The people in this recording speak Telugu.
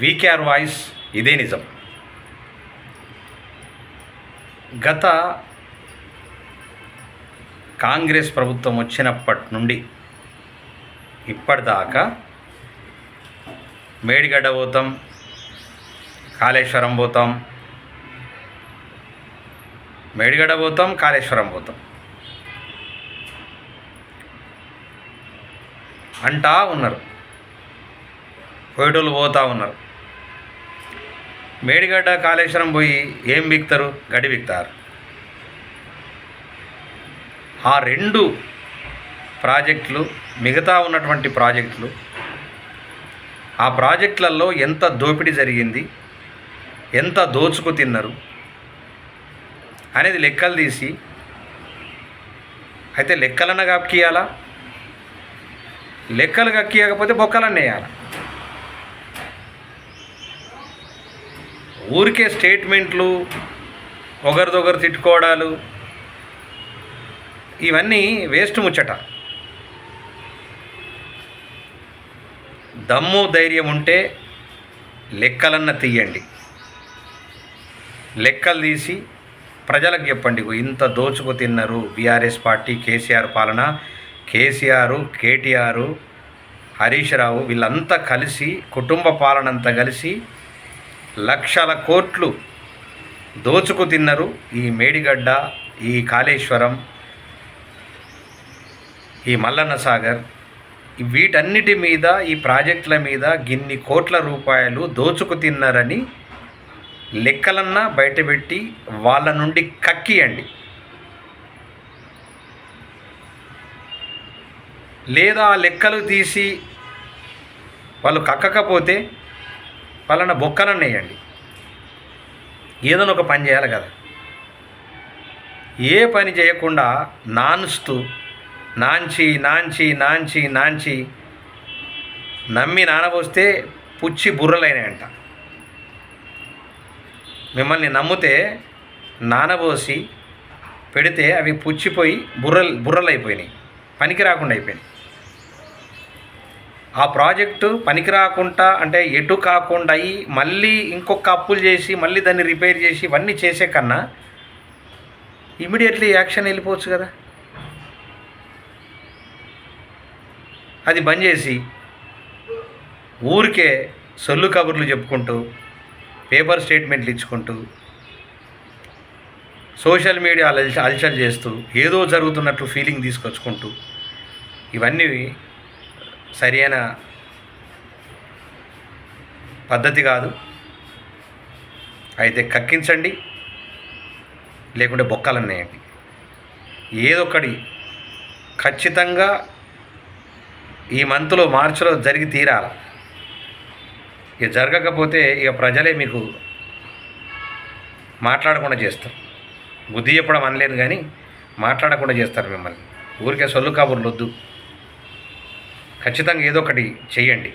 వీకేఆర్ వాయిస్ ఇదే నిజం. గత కాంగ్రెస్ ప్రభుత్వం వచ్చినప్పటి నుండి ఇప్పటిదాకా మేడిగడ్డ పోతాం కాళేశ్వరం పోతాం మేడిగడ్డ పోతాం కాళేశ్వరం పోతాం. అంటా ఉన్నారు. పోయేటోళ్ళు పోతా ఉన్నారు. మేడిగడ్డ కాళేశ్వరం పోయి ఏం బిక్తారు గడి బిక్తారు ఆ రెండు ప్రాజెక్టులు మిగతా ఉన్నటువంటి ప్రాజెక్టులు ఆ ప్రాజెక్టులలో ఎంత దోపిడీ జరిగింది ఎంత దోచుకు తిన్నారు అనేది లెక్కలు తీసి అయితే లెక్కలన్న కక్కియాలా లెక్కలు కక్కియకపోతే బొక్కలన్న వేయాలి ఊరికే స్టేట్మెంట్లు ఒకరిదొకరు తిట్టుకోవడాలు ఇవన్నీ వేస్ట్ ముచ్చట. దమ్ము ధైర్యం ఉంటే లెక్కలన్న తీయండి. లెక్కలు తీసి ప్రజలకు చెప్పండి ఇంత దోచుకు తిన్నారు బీఆర్ఎస్ పార్టీ కేసీఆర్ పాలన. కేసీఆర్ కేటీఆర్ హరీష్ రావు వీళ్ళంతా కలిసి కుటుంబ పాలనంతా కలిసి లక్షల కోట్లు దోచుకు తిన్నారు ఈ మేడిగడ్డ ఈ కాళేశ్వరం ఈ మల్లన్న సాగర్. వీటన్నిటి మీద ఈ ప్రాజెక్టుల మీద గిన్ని కోట్ల రూపాయలు దోచుకు తిన్నారని లెక్కలన్నా బయటపెట్టి వాళ్ళ నుండి కక్కియండి. లేదా ఆ లెక్కలు తీసి వాళ్ళు కక్కకపోతే వాళ్ళన్న బొక్కలను వేయండి. ఏదైనా ఒక పని చేయాలి కదా. ఏ పని చేయకుండా నాన్స్తూ నాంచి నాంచి నాంచి నాంచి నమ్మి నానబోస్తే పుచ్చి బుర్రలైనాయంట. మిమ్మల్ని నమ్మితే నానబోసి పెడితే అవి పుచ్చిపోయి బుర్రలు బుర్రలు అయిపోయినాయి పనికి రాకుండా అయిపోయినాయి. ఆ ప్రాజెక్టు పనికి రాకుండా అంటే ఎటు కాకుండా అయ్యి మళ్ళీ ఇంకొక అప్పులు చేసి మళ్ళీ దాన్ని రిపేర్ చేసి ఇవన్నీ చేసే కన్నా ఇమీడియట్లీ యాక్షన్ వెళ్ళిపోవచ్చు కదా. అది బంద్ చేసి ఊరికే సొల్లు కబుర్లు చెప్పుకుంటూ పేపర్ స్టేట్మెంట్లు ఇచ్చుకుంటూ సోషల్ మీడియా అలచ అలచల్ చేస్తూ ఏదో జరుగుతున్నట్లు ఫీలింగ్ తీసుకొచ్చుకుంటూ ఇవన్నీ సరైన పద్ధతి కాదు. అయితే కక్కించండి లేకుంటే బొక్కలన్నాయండి ఏదొకటి ఖచ్చితంగా ఈ మంత్లో మార్చిలో జరిగి తీరాలి. ఇక జరగకపోతే ఇక ప్రజలే మీకు మాట్లాడకుండా చేస్తారు. బుద్ధి చెప్పడం అనలేదు కానీ మాట్లాడకుండా చేస్తారు మిమ్మల్ని. ఊరికే సొల్లు కబుర్లు వద్దు. ఖచ్చితంగా ఏదో ఒకటి చెయ్యండి.